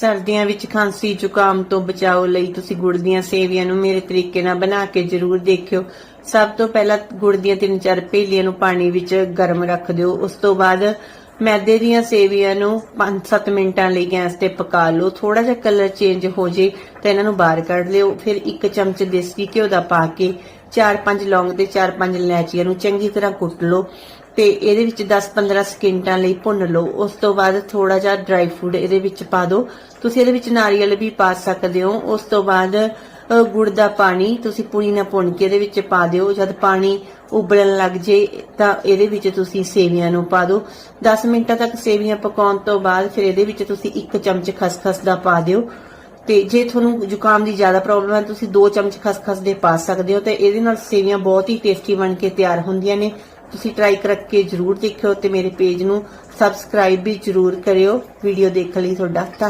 ਸਰਦੀਆਂ ਵਿੱਚ ਖਾਂਸੀ, ਜ਼ੁਕਾਮ ਤੋਂ ਬਚਾਓ ਲਈ ਤੁਸੀਂ ਗੁੜ ਦੀਆਂ ਸੇਵੀਆਂ ਨੂੰ ਮੇਰੇ ਤਰੀਕੇ ਨਾਲ ਬਣਾ ਕੇ ਜ਼ਰੂਰ ਦੇਖਿਓ। ਸਭ ਤੋਂ ਪਹਿਲਾਂ ਗੁੜ ਦੀਆਂ ਤਿੰਨ ਚਾਰ ਪੇਲੀਆਂ ਨੂੰ ਪਾਣੀ ਵਿੱਚ ਗਰਮ ਰੱਖ ਦਿਓ। ਉਸ ਤੋਂ ਬਾਅਦ ਮੈਦੇ ਦੀਆਂ ਸੇਵੀਆਂ ਨੂੰ 5-7 ਮਿੰਟਾਂ ਲਈ ਗੈਸ ਤੇ ਪਕਾ ਲਓ। ਥੋੜਾ ਜਿਹਾ ਕਲਰ ਚੇਂਜ ਹੋ ਜੇ ਤਾਂ ਇਹਨਾਂ ਨੂੰ ਬਾਹਰ ਕੱਢ ਲਿਓ। ਫਿਰ ਇੱਕ ਚਮਚ ਦੇਸੀ ਘਿਓ ਦਾ ਪਾ ਕੇ 4-5 ਲੌਂਗ ਤੇ 4-5 ਇਲਾਇਚੀਆਂ ਨੂੰ ਚੰਗੀ ਤਰ੍ਹਾਂ ਕੁੱਟ ਲਓ ਤੇ ਇਹਦੇ ਵਿੱਚ 10-15 ਸਕਿੰਟਾਂ ਲਈ ਭੁੰਨ ਲਓ। ਉਸ ਤੋਂ ਬਾਅਦ ਥੋੜਾ ਜਿਹਾ ਡਰਾਈ ਫਰੂਟ ਇਹਦੇ ਵਿੱਚ ਪਾ ਦਿਓ। ਤੁਸੀਂ ਇਹਦੇ ਵਿੱਚ ਨਾਰੀਅਲ ਵੀ ਪਾ ਸਕਦੇ ਹੋ। ਉਸ ਤੋਂ ਬਾਅਦ ਗੁੜ ਦਾ ਪਾਣੀ ਤੁਸੀਂ ਪੂਰੀ ਨਾ ਭੁੰਨ ਕੇ ਇਹਦੇ ਵਿੱਚ ਪਾ ਦਿਓ। ਜਦ ਪਾਣੀ ਉਬਲਣ ਲੱਗ ਜੇ ਤਾਂ ਇਹਦੇ ਵਿੱਚ ਤੁਸੀਂ ਸੇਵੀਆਂ ਨੂੰ ਪਾ ਦਿਓ। 10 ਮਿੰਟਾਂ ਤੱਕ ਸੇਵੀਆਂ ਪਕਾਉਣ ਤੋਂ ਬਾਅਦ ਫਿਰ ਇਹਦੇ ਵਿੱਚ ਤੁਸੀਂ ਇੱਕ ਚਮਚ ਖਸਖਸ ਦਾ ਪਾ ਦਿਓ। ਤੇ ਜੇ ਤੁਹਾਨੂੰ ਜ਼ੁਕਾਮ ਦੀ ਜ਼ਿਆਦਾ ਪ੍ਰੋਬਲਮ ਹੈ, ਤੁਸੀਂ 2 ਚਮਚ ਖਸਖਸ ਦੇ ਪਾ ਸਕਦੇ ਹੋ ਤੇ ਇਹਦੇ ਨਾਲ ਸੇਵੀਆਂ ਬਹੁਤ ਹੀ ਟੇਸਟੀ ਬਣ ਕੇ ਤਿਆਰ ਹੁੰਦੀਆਂ ਨੇ। ਤੁਸੀਂ ਟਰਾਈ ਕਰਕੇ ਜਰੂਰ ਦੇਖਿਓ ਤੇ ਮੇਰੇ ਪੇਜ ਨੂੰ ਸਬਸਕ੍ਰਾਈਬ ਵੀ ਜਰੂਰ ਕਰਿਓ। ਵੀਡੀਓ ਦੇਖਣ ਲਈ ਤੁਹਾਡਾ ਧੰਨਵਾਦ।